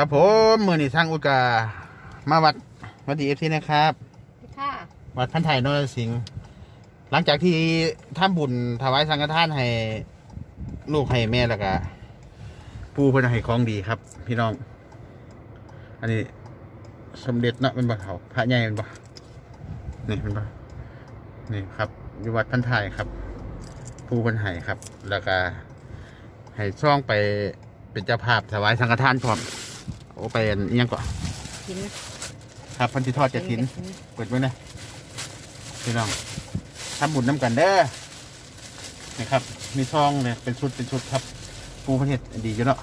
ครับผมมือนี่ทางอุกามาวัดวัดดีเอฟซีนะครับค่ะวัดพันไทยนรสิงห์หลังจากที่ทำบุญถวายสังฆทานให้ ลูกให้แม่แล้วก็ปูเพิ่นให้ของดีครับ พี่น้อง อันนี้สมเด็จเนาะเป็นบ่เขาพระใหญ่เป็นบ่นี่เป็นบ่นี่ครับอยู่วัดพันไทยครับ ปูเพิ่นให้ครับ แล้วก็ให้ช่องไปเป็นเจ้าภาพถวายสังฆทานพร้อม โอ้ไปอันอิหยังก่อนกินครับพันธิทอดจะทิ้นเปิดไว้นะพี่น้องทำบุญน้ำกันเด้อนี่ครับ มีช่องเนี่ยเป็นชุดเป็นชุดครับปูประเทศดีอยู่เนาะ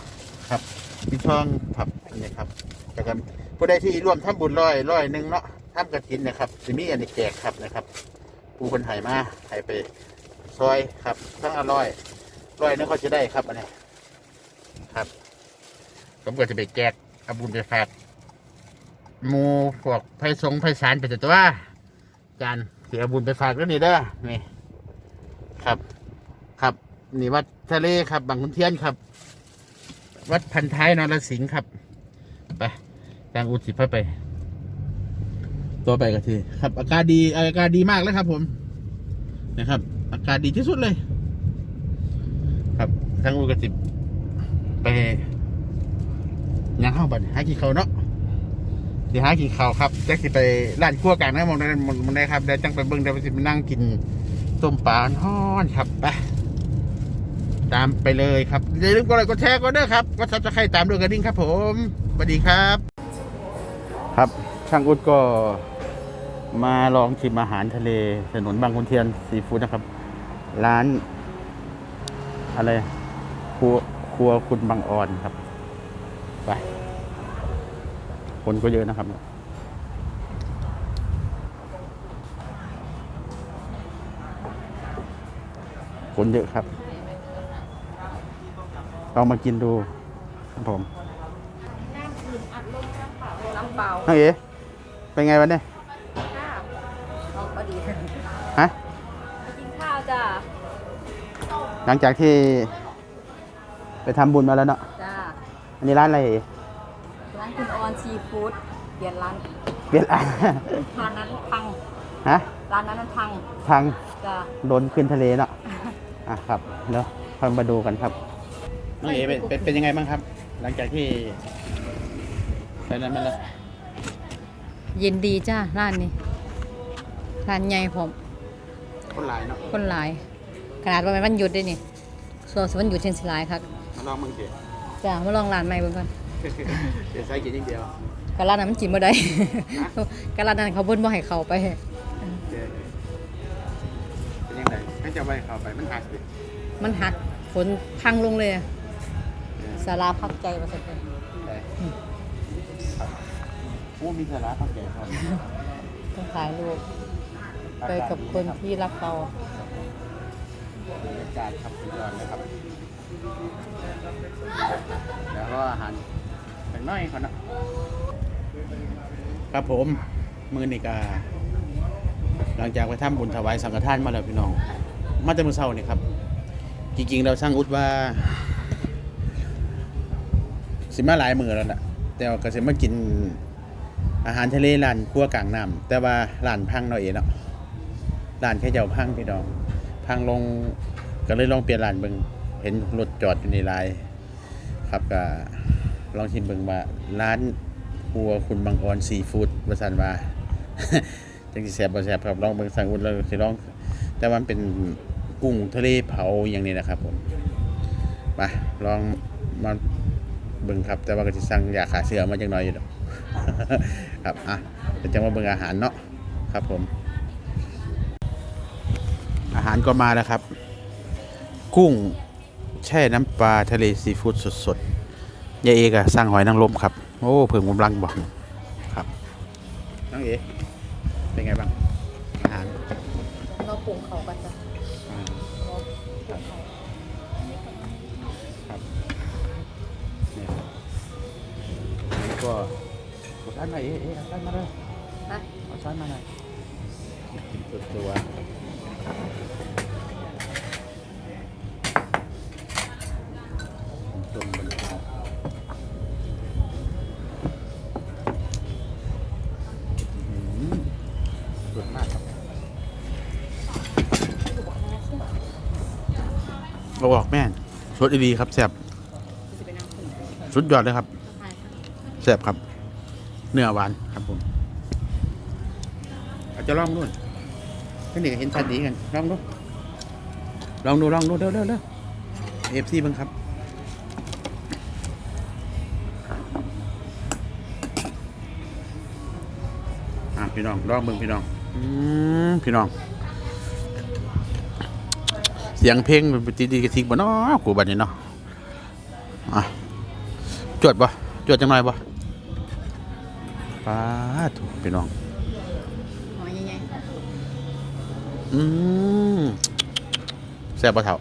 ครับ มีช่องผับนี่ครับแต่กันผู้ใดที่ร่วมทำบุญร้อยร้อยหนึ่งเนาะทำกระถินนะครับจะมีอันนี้แจกครับนะครับปูคนไห่มาไห่ไปซอยครับทั้งอร่อยร้อยหนึงเขาจะได้ครับอันนี้ครับผมก็จะไปแจก เอาบุญไปฝากหมูพวกไผ่สงไผ่สารไปแต่ตัวจานเสียบุญไปฝากแล้วนี่เด้อนี่ ครับ ครับนี่วัดทะเลครับบางขุนเทียนครับ วัดพันท้ายนรสิงห์ครับไปทางอุจิพาไป ตัวไปกันทีครับ อากาศดีอากาศดีมากเลยครับ ผมนะครับ อากาศดีที่สุดเลย ครับทางอุกจิไป ยังเข้าบันหากี่เขาเนาะสิหากี่เขาครับแจ็คสิไปร้านครัวกลางนะมองได้มองได้ครับเดี๋ยวจังไปเบิ้งเดี๋ยวสิไปนั่งกินต้มปลาฮ้อนครับไปตามไปเลยครับอย่าลืมกดไลค์กดแชร์กดเด้อครับกดซับสไครต์ตามด้วยกระดิ่งครับ ผมสวัสดีครับ ครับช่างอุดก็มาลองชิมอาหารทะเลถนนบางขุนเทียนซีฟู้ดนะครับ ร้าน อะไรครัวครัวคุณบางอ่อนครับ ไป คนก็เยอะนะครับคนเยอะครับลองมากินดูครับผมน้ำเปล่าน้องเอ๋เป็นไงวันนี้ค่ะเอาพอดีฮะไปกินข้าวจ้าหลังจากที่ไปทำบุญมาแล้วเนาะจ้า อันนี้ร้านอะไรเอ๋ร้านคุณออนซีฟู้ดเปลี่ยนร้านเปลี่ยนร้าน ร้านนั้นพังฮะร้านนั้นมันพังทางจ้าโดนขึ้นทะเลเนาะอะครับเดี๋ยวค่อยมาดูกันครับน้องเอ๋เป็นเป็นเป็นยังไงบ้างครับ หลังจากที่ไปนั้นมาแล้วเย็นดีจ้าร้านนี้ร้านใหญ่ผมคนหลายเนาะคนหลาย ขนาดว่ามันวันหยุดด้วยนี่ส่วนวันหยุดเช่นสิหลายครับมาลองมึงเก๋ จ้ามาลองร้านใหม่เบิ่งก่อนเดี๋ยวใส่กินอย่างเดียวก็ร้านนั้นมันกินบ่ได้ก็ร้านนั้นเขาเบิ่นบ่ให้เข้าไปโอเคเป็นยังไงให้จะไปเข้าไปมันหักสิมันหักฝนพังลงเลยอะสาราพักใจว่าซั่นเถอะได้ครับโอ้มีสาระพักแก่ครับต้องถ่ายรูปไปกับคนที่รักเราบรรยากาศครับสุดยอดเลยครับ แล้วก็อาหารเป็นน้อยเขาเนาะครับผมมือนี่กาหลังจากไปทำบุญถวายสังฆทานมาแล้วพี่น้อง มาแต่มื้อเช้านี่ครับ จริงๆ เราสร้างอุดว่า สิมาหลายมือแล้วนะแต่ก็สิมากินอาหารทะเลร้านครัวกลางน้ำแต่ว่าร้านพังเนาเองเนาะร้านแค่เจ้าพังพี่น้อง พังลงก็เลยลองเปลี่ยนร้านเบิ่ง เห็นรถจอดอยู่ในไลน์ครับก็ลองชิมเบิ่งว่าร้านครัวคุณบางออนซีฟู้ดว่าซั่นว่าจังสิแซ่บบ่แซ่บครับลองเบิ่งสั่งอุ่นแล้วสิลอง แต่ว่ามันเป็นกุ้งทะเลเผาอย่างนี้นะครับผมมาลองมาเบิ่งครับ แต่ว่าก็สิสั่งอยากขาเสือมาจังน้อยอยู่ดอกครับอะเดี๋ยวจะมาเบิ่งอาหารเนาะครับผม อาหารก็มาแล้วครับ กุ้ง แช่น้ำปลาทะเลซีฟู้ดสดๆยายเอกอะสั่งหอยนางรมครับ โอ้เพิ่งผมรังบอกครับน้องเอเป็นไงบ้างอาหารเราปรุงเขากันจ้ะอ่าเราปรุงเขาครับนี่ครับอันนี้ก็กดด้านหน่อยเอ๊ะเอ๊ะเอาด้านมาเลยฮะเอาช้อนมาหน่อยกินตัว ออกแม่นสดดีครับแซ่บสุดยอดเลยครับแซ่บครับ เนื้อหวานครับผมอาจจะลองดูเทคนิคเห็นชัดดีกันลองดูลองดูลองดูเด้อเด้อเด้อเอฟซีบ้างครับพี่น้องลองเบิ่งพี่น้องอืมพี่น้อง สียงเพลงมันเป็นตีดีกระทิกบ่เนาะกูบัดนี้เนาะอะจวดบ่จวดจังหน่อยบ่ป้าถูกพี่น้องหอยใหญ่อืมแซ่บปะเถ่า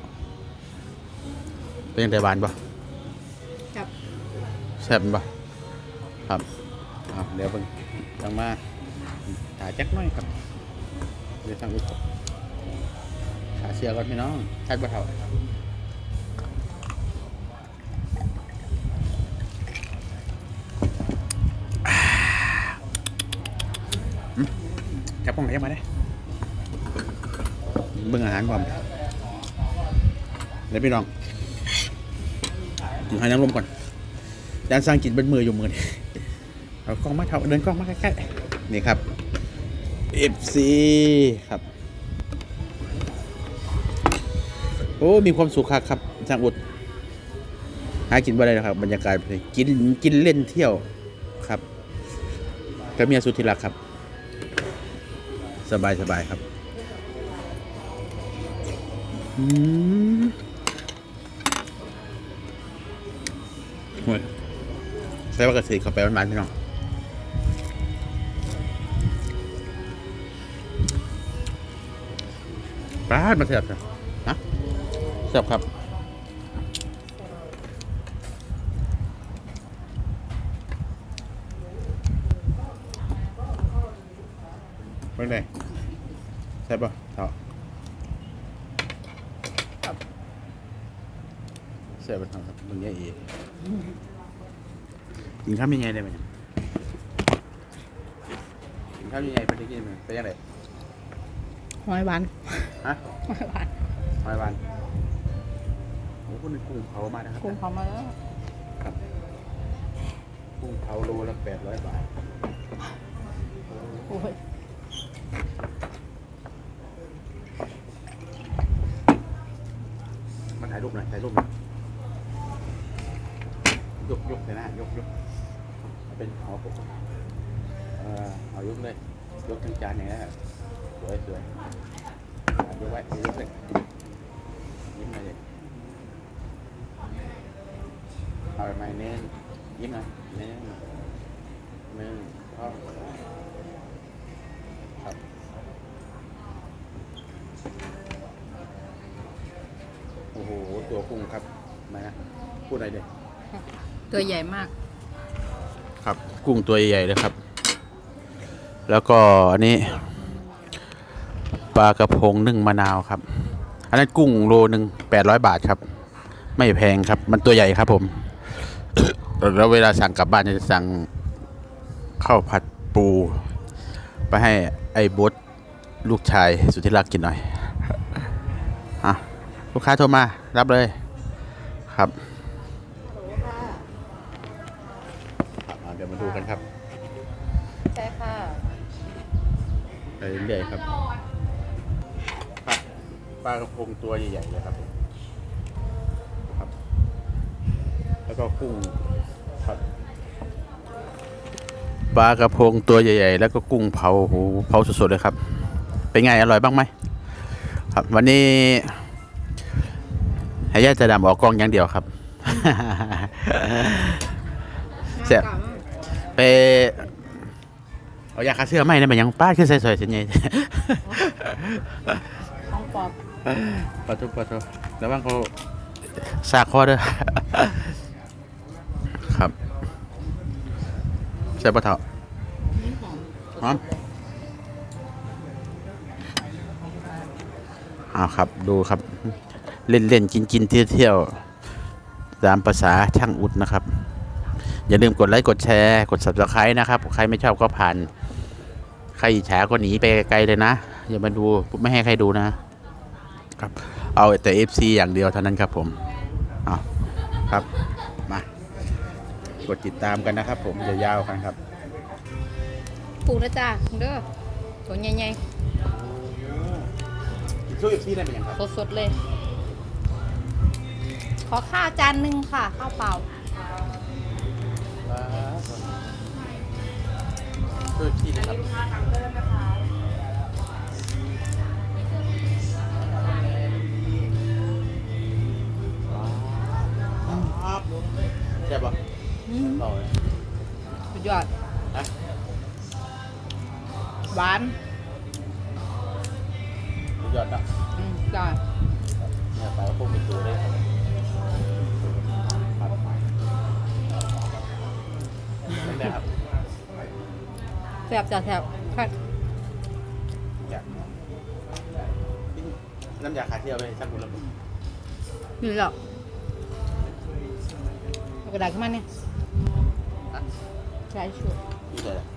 เป็นยังไงบานปะๆกับแซ่บปะครับอะเดี๋ยวเบิ่งจังมาถ่ายจักหน่อยครับเดี๋ยวทางอุดก่ อนขาเสียก่อนพี่น้องชัดปะเถ่าอ่าอืมจับป้องไหนมาได้เบิ่งอาหารความเดี๋ยวพี่น้องให้น้ำลมก่อนยานสร้างกินเป็นมืออยู่มือนี่เอากล้องมาเท่าเดินกล้องมาใกล้ๆนี่ครับ FC ครับ อ้มีความสุขครับครับสร้างอุดหากินบ่ได้นะครับ บรรยากาศกินกินเล่นเที่ยวครับกับเมียสุดที่รักครับ สบายสบายครับอืมโอ้ยใส่ว่ากระสีเข้าไปหวานๆพี่น้องปลาดมาเสียบจ้ะฮะ เสียบครับเป็นไงใช่ป่ะเท่าเสียไปทางครับมึงแย่เองกินข้าวยังไงได้ไหมเนี่ยกินข้าวยังไงไปได้กินไหมไปยังไงหอยหวานฮะหอยหวานหอยหวานโอ้ คุณกุ้งเผามานะครับกุ้งพร้อมมาแล้วครับกุ้งเผาโลละแปดร้อยบาทโอ้ยมาถ่ายรูปหน่อยถ่ายรูปหน่อยยกยกเลยนะยกยกเอาเป็นหอปกเออเอายกเลยยกทั้งจานอย่างนี้นสวยสวยอะยกไว้ยกเลยยิ้มหน่อยดิเอาไปไหมเน้นยิ้มหน่อยเน้นหนึ่งสองครับโอ้โหตัวกุ้งครับมานะพูดอะไรเด็กตัวใหญ่มาก ครับ กุ้งตัวใหญ่ๆเลยครับ แล้วก็อันนี้ปลากระพงนึ่งมะนาวครับ อันนั้นกุ้งโลหนึ่งแปดร้อยบาทครับ ไม่แพงครับ มันตัวใหญ่ครับผม แล้วเวลาสั่งกลับบ้านจะสั่งข้าวผัดปู ไปให้ไอ้บดลูกชายสุดที่รักกินหน่อยอะลูกค้าโทรมารับเลย ครับอ่าเดี๋ยวมาดูกันครับ ใช่ค่ะไปเรื่อยๆครับปลาปลากระพงตัวใหญ่ๆเลยครับผมครับ แล้วก็กุ้ง ปลากระพงตัวใหญ่ ๆ แล้วก็กุ้งเผาโอ้โหเผาสดๆเลยครับ เป็นไงอร่อยบ้างไหมครับ วันนี้ให้ย่าจะดำออกกล้องอย่างเดียวครับแซ่บไปเอายาคาเสื้อไหมเนี่ยมันยังป้าดขึ้นใส่สวยเสียไงท้องปอบปะทุปะทุแล้วบ้างเขาสากคอเด้อ ครับ ใช่ปะเถาหอมหอมอ้าวครับดูครับ เล่นเล่นกินกินเที่ยวเที่ยวตามภาษาช่างอุดนะครับ อย่าลืมกดไลค์กดแชร์ กด subscribe นะครับ ใครไม่ชอบก็ผ่าน ใครอิจฉาก็หนีไปไกลๆเลยนะ อย่ามาดูไม่ให้ใครดูนะครับ เอาแต่ FC อย่างเดียวเท่านั้นครับผมเอาครับมา กดติดตามกันนะครับ ผมยาวๆกันครับปลูกนะจ้าเด้อตัวใหญ่ช่วย FC ได้เป็นยังครับ ๆสดๆเลย ขอข้าวจานหนึ่งค่ะ ข้าวเปล่า ช่วย FC นะครับานสุดยอดนะอืมจ้าเนี่ยไปก็พวกเป็นตัวได้ครับครับไม่ได้ครับแซ่บจ้าแซ่บค่ะอยากน้ำยาคาเที่ยวไปสักคนละคนนี่หรอกเอากระดาษขึ้นมาเนี่ยฮะใช้ชัวร์นี่เลย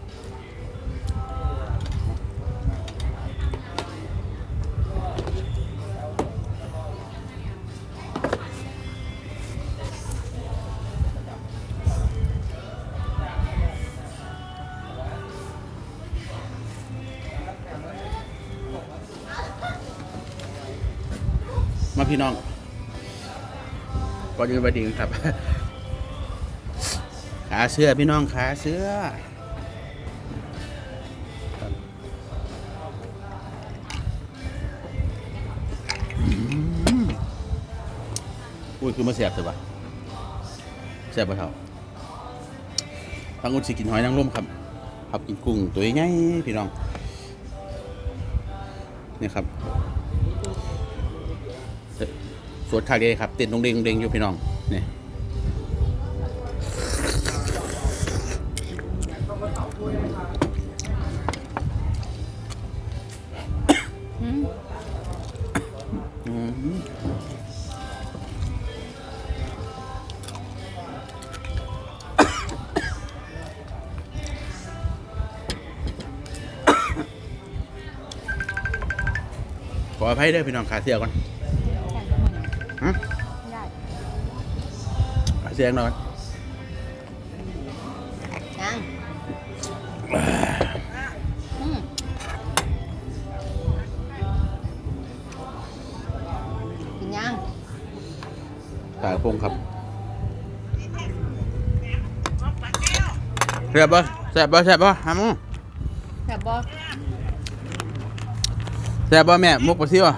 พี่น้องก่อนอื่นไปดีกันครับ ขาเสื้อพี่น้องขาเสื้ออุ้ยคือมาเสียบเถอะวะเสียบปะเท่าตั้งอุ่นสิกินหอยนางรมครับครับกินกุ้งตัวใหญ่พี่น้องนี่ครับ สวดคาเดครับเต้นตรงเด้งเด้งอยู่พี่น้องนี่ขออภัยด้อพี่น้องขาเสียก่อน เสียหน่อยยังอืมกินยังตาโค้งครับแซ่บปะแซ่บปะแซ่บปะฮามูแซ่บบ่แซ่บปะแม่มุกปลาซิวอะ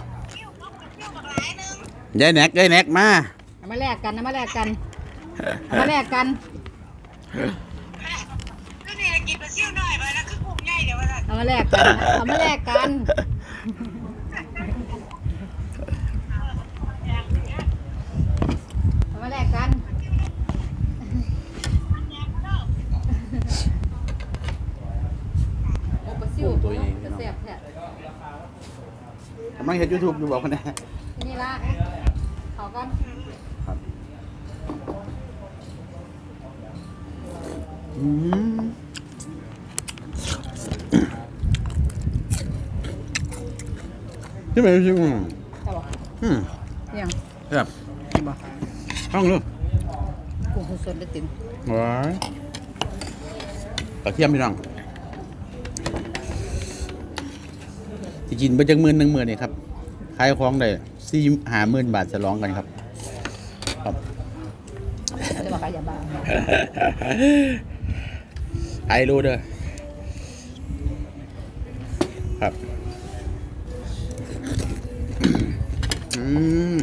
ยายแหนกยายแหนกมาเอามาแลกกันเอามาแลกกัน เอามาแลกกัน ก็นี่กินปลาซิ่วหน่อยไปแล้วคือกุ้งใหญ่เดี๋ยวว่าจะเอามาแลกกันเอามาแลกกัน เอามาแลกกัน โอ้ปลาซิวตัวใหญ่จะแซ่บแท้กำลังเห็นยูทูบอยู่บอกคนนี้นี่ละเขากัน ครับอืม ที่ไหนชิมแต่บอกอืมยังครับห้องลูกกุ้งสดๆได้ติ่มว้ายกระเทียมพี่น้องที่กินไปจังหมื่นหนึ่งหมื่นนี่ครับขายของได้สี่หาหมื่นบาทจะร้องกันครับครับจะบอกขายาบ้า ไอรู้เด้อครับอืม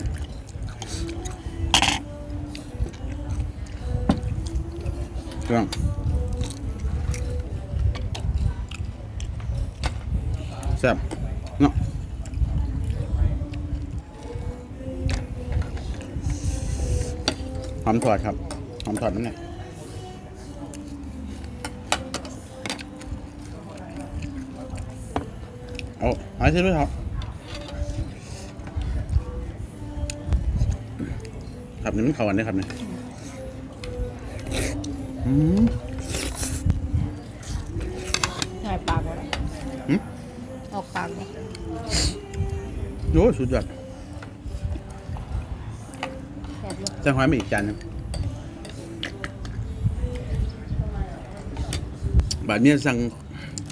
เครื่องแซ่บเนาะหอมถอดครับหอมถอดนั่นแหละ เอาเอาใช่ด้วยครับครับนี่มันเข้ากันได้ครับเนี่ยอืมง่ายปากเลยหืมออกปากเลยโอ้ยสุดยอดสั่งหอยมาอีกจานหนึงบาดเนี้ยสั่ง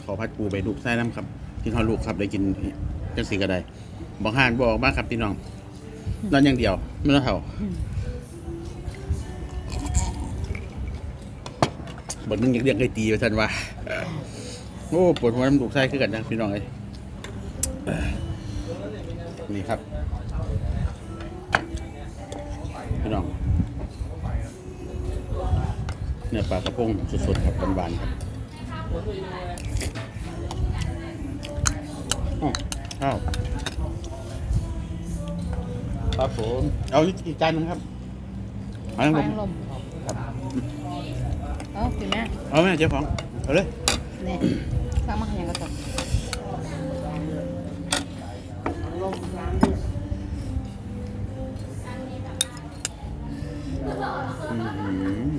ขอพัดปูไปลูกไส้น้ำครับ กินทอดลูกครับได้กินจังสีก็ได้บอกห่านบอกมากครับพี่น้องนอนอย่างเดียวไม่ต้องเท่าบทนึงอยากเรียกไก่ตีไปทันว่า โอ้ปวดหัวน้ำลูกไส้ขึ้นกันนะพี่น้องเอ้ยนี่ครับ พี่น้องเนื้อปลากระพงสดๆครับหวานๆครับอ้าว ข้าวครับผมเอาอีกจานหนึงครับเอาไฟลงลมครับเอ้ากินแม่เอาไหมเจ้าของเอาเลยนี่สั่งมาอย่างกระสอบลมน้ำอืม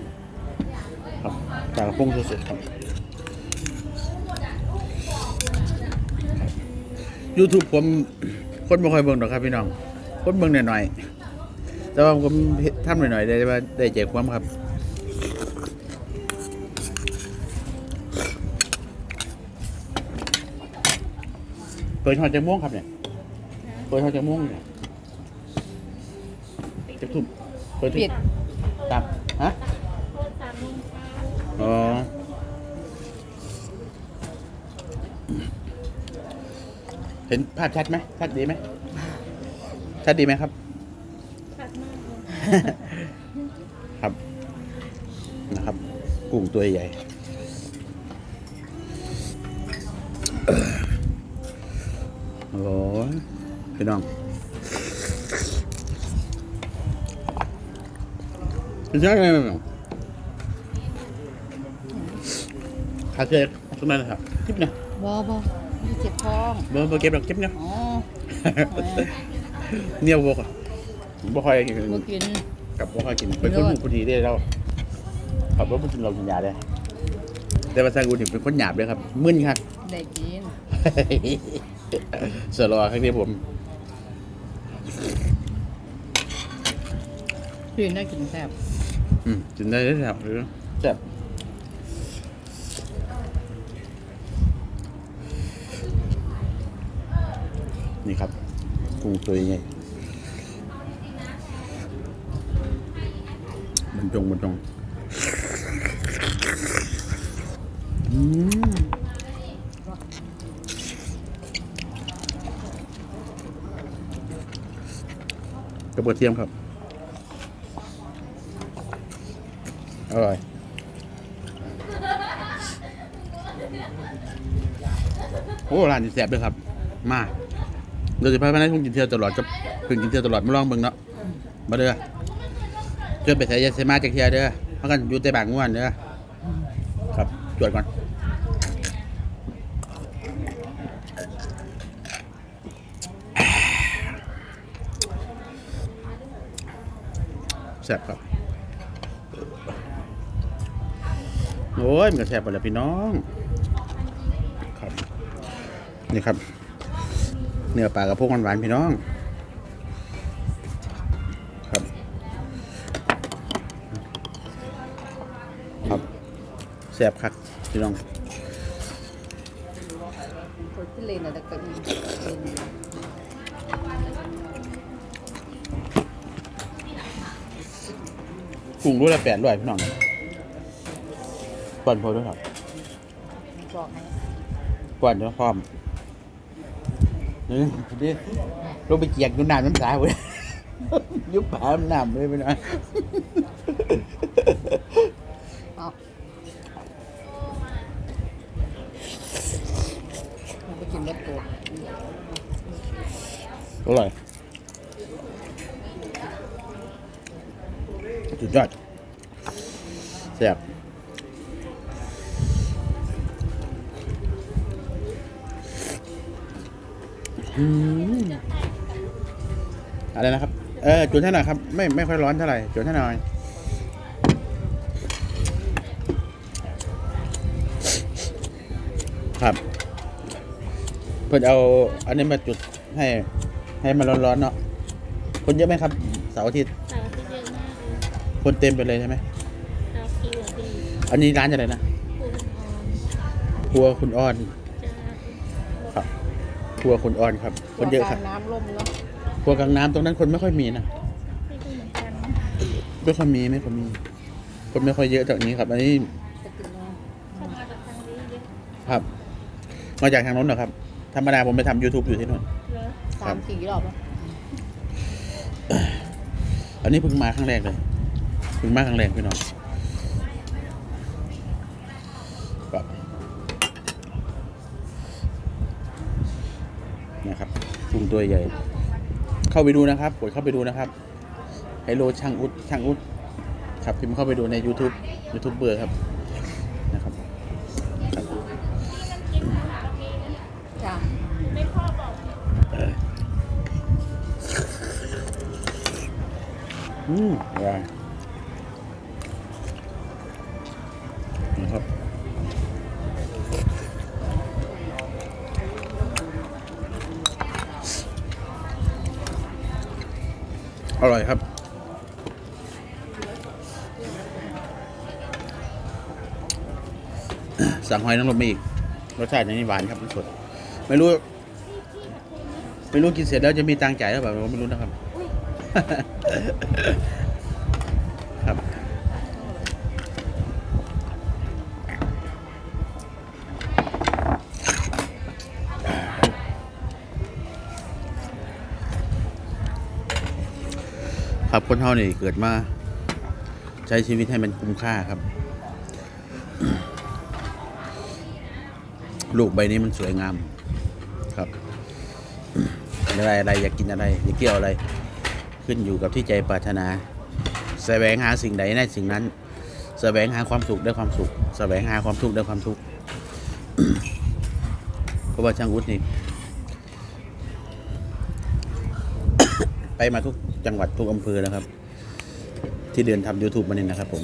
ครับปลากระพงสดๆครับ YouTube ผมคนบ่ค่อยเบิ่งดอกครับพี่น้อง คนเบิ่งหน่อยๆแต่ว่าผมทำหน่อยๆได้ว่าได้ใจความครับเปิดหอจะม่วงครับเนี่ย เปิดหอจะม่วงเนี่ยจะทุ่มเปิดปิด ห็นภาพชัดไหมชัดดีไหมชัดดีไหมครับครับนะครับ กุ้งตัวใหญ่โอ้ยพี่น้องเป็นยังไงบ้างขาเกลือตรงนั้นนะครับคลิปเนี่ยบอบอมี เจ็บท้องเบอร์เบอร์เก็บหรอกคลิปเนี่ยอ๋อเนี่ยบกอะบ่ค่อยเมื่อกินกับบ่ค่อยกินเป็นคนหูพอดีได้เราขับรถมากินเรากินยาได้แต่ภาษากูนี่เป็นคนหยาบเลยครับมึนครับได้กินเสือรอครั้งนี้ผมกินได้กินแซ่บอืมกินได้ได้แซ่บหรือแซ่บ นี่ครับกุ้งตัวใหญ่บรรจงบรรจงอืมกระเบือเทียมครับ อร่อย โอ้ร้านนี้แซ่บเลยครับ มา โดยเฉพาะพนักงานกินเที่ยวตลอดกับเพิ่งกินเที่ยวตลอดไมาลองเบิ่งเนาะมาเด้อจนไปใส่ยาเสมาจากเที่ยวเด้อเพราะกันอยู่แต่บางง่วนเด้อครับจวดก่อนแซ่บครับ โอ้ย มันก็แซ่บไปแล้วพี่น้อง ครับ นี่ครับ เนื้อปลากระพงหวานๆพี่น้อง ครับ ครับแซ่บคักพี่น้องคนที่เลนอะไรก็อีกกุ้งรู้ละแปดร้อยพี่น้องก่อนพอด้วยครับบอกให้ก่อนจะพร้อมนี่ ดิลงไปเกียกดูน้ำน้ำสายเว้ยยุบปากน้ำเลยไปหน่อยเอาเอาไปกินรสตัวอร่อยสุดยอดแซ่บ อืมอะไรนะครับ เออจุดให้หน่อยครับ ไม่ไม่ค่อยร้อนเท่าไหร่จุดให้หน่อยครับเพื่อเอาอันนี้มาจุดให้ให้มันร้อนๆเนาะคนเยอะไหมครับเสาร์อาทิตย์เสาร์อาทิตย์เยอะมากเลยคนเต็มไปเลยใช่ไหมเอาคิวดีอันนี้ร้านอะไรนะคุณออนครัวคุณอ้อนจะครับ ครัวคุณอ้อนครับ คนเยอะครับน้ำล่มแล้วครัวกลางน้ำตรงนั้นคนไม่ค่อยมีนะไม่รู้เหมือนกันไม่ค่อยมีไม่ค่อยมี คนไม่ค่อยเยอะจากนี้ครับ อันนี้จะกินน้เข้ามาจากทางนี้เยอะครับ มาจากทางโน้นเหรอครับ ธรรมดาผมไปทำ YouTube อยู่ที่โน้นเหรอำสามสี่รอบแล้วอันนี้เพิ่งมาครั้งแรกเลยเพิ่งมาครั้งแรกพี่น้อง ตัวใหญ่ เข้าไปดูนะครับกดเข้าไปดูนะครับไฮโลช่างอุดช่างอุดครับพิมพ์เข้าไปดูใน YouTube ยูทูบเบอร์ครับนะครับจ้ะไม่พ่อบอกอืมอร่อย อยครับ สั่งหอยนางรมมาอีก รสชาติอย่างนี้หวานครับสด ไม่รู้ ไม่รู้กินเสร็จแล้วจะมีตังค์จ่ายหรือเปล่าไม่รู้นะครับ ครับคนเท่านี่เกิดมา ใช้ชีวิตให้มันคุ้มค่าครับ ลูกใบนี้มันสวยงามครับ อะไรอะไรอยากกินอะไรอยากเกี่ยวอะไร ขึ้นอยู่กับที่ใจปรารถนาแสวงหาสิ่งใดในสิ่งนั้น แสวงหาความสุขได้ความสุข แสวงหาความทุกข์ได้ความทุกข์เพราะว่าช่างอุดนี่ ไปมาทุก จังหวัดทุกอำเภอนะครับ ที่เดินทำ YouTube มาเนี่ยนะครับผม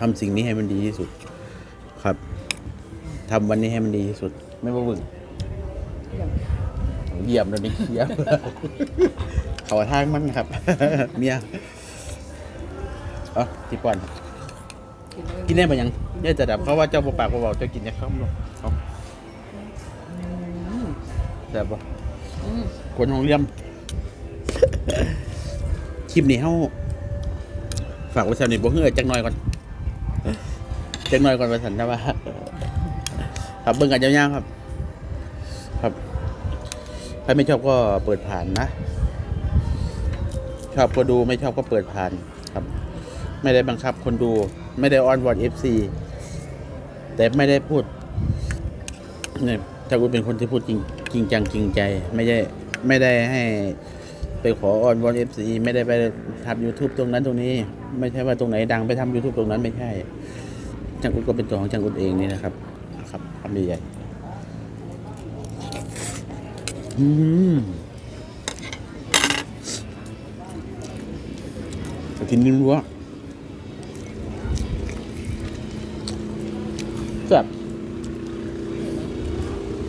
ทำสิ่งนี้ให้มันดีที่สุด ครับทำวันนี้ให้มันดีที่สุด ไม่ว่าบึงเยี่ยมเลยนี่เยี่ยมเขาทางมั่งครับ เมียเอ๋อที่ก่อนกินเลยกินได้ปะยังเยอะจะดับเขาว่าเจ้าปากเบาๆเจ้ากินจะข้ามลง แต่บปะอืมคนของเลี่ยม คลิปนี้เขาฝากไว้สนิทบ่เฮือจักหน่อยก่อนจักหน่อยก่อนไปสันนะว่าครับเบิ่งกันยาวๆครับ ครับใครไม่ชอบก็เปิดผ่านนะ ชอบก็ดูไม่ชอบก็เปิดผ่านครับ ไม่ได้บังคับคนดู ไม่ได้ออนวอนเอฟซีแต่ไม่ได้พูดเนี่ย ถ้าคุณเป็นคนที่พูดจริงจริงจังจริงใจ ไม่ได้ไม่ได้ให้ไปขออ้อนวอนเอฟซีไม่ได้ไปทำ YouTube ตรงนั้นตรงนี้ ไม่ใช่ว่าตรงไหนดังไปทำ YouTube ตรงนั้นไม่ใช่จังอุดก็เป็นตัวของจังอุดเองนี่นะครับครับทำใหญ่อืมกินนิ้วรั้วแซ่บ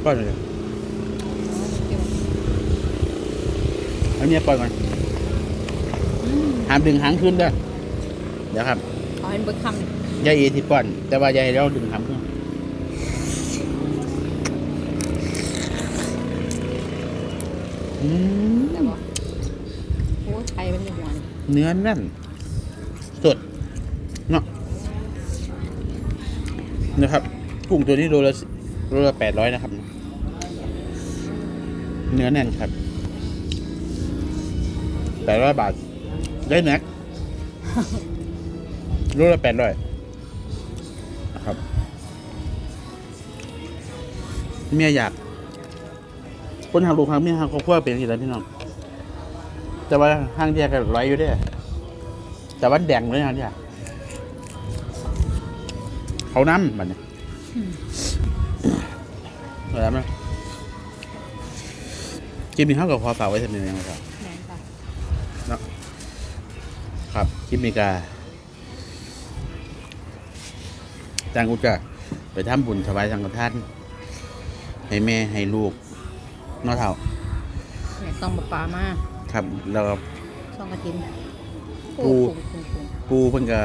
ก้อนเลยเอาเนี่ยปล่อยก่อนอืมห้ามดึงหางขึ้นเด้อเดี๋ยวครับเอาให้เบิกคำหนึ่งยายเอที่ป้อน แต่ว่ายายเราดึงหางขึ้นอืมแต่ว่าโอ้ไทยมันยังหวานเนื้อแน่นสดเนาะนะครับ กุ้งตัวนี้โลละโลละแปดร้อยนะครับ เนื้อแน่นครับแปดร้อยบาท ได้แน็กโลละแปดร้อยนะครับเมียอยาก คนทางลูกทางเมียทางครอบครัวเป็นอย่างไรพี่น้อง แต่ว่าห้างเดียก็ร้อยอยู่เด้อแต่ว่าแดงเลยนะเนี่ยเขาน้ำมันเนี่ยเอาแล้วนะ คลิปนี้เขากับพอฝากไว้สักนิดนึงครับแม่นค่ะครับคลิปนี้กาจ้างอุจจะไปทำบุญถวายสังฆทานให้แม่ให้ลูกนอเท่าเนี่ยต้องมาปลามาครับแล้วก็ช่องกระถินปูปู ปูปูปูเพิ่นก็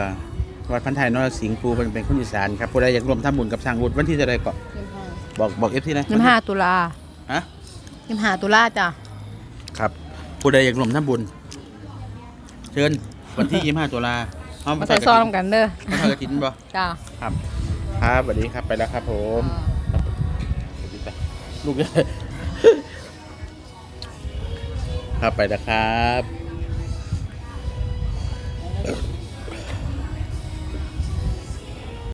วัดพันไทยนรสิงห์ปูเพิ่นเป็นคนอีสานครับผู้ใดอยากร่วมทำบุญกับสร้างวุฒิวันที่จะได้ก็เยี่ยมห้าบอกบอก FC นะเยี่ยมห้าตุลาฮะ เยี่ยมห้าตุลาจ้ะ ครับ ผู้ใดอยากร่วมทำบุญ เชิญวันที่25ตุลาเฮามาใส่ซองกันเด้อมาทอดกฐินบ่จ้าครับ ครับสวัสดีครับไปแล้วครับผมลูก ครับไปแล้วครับ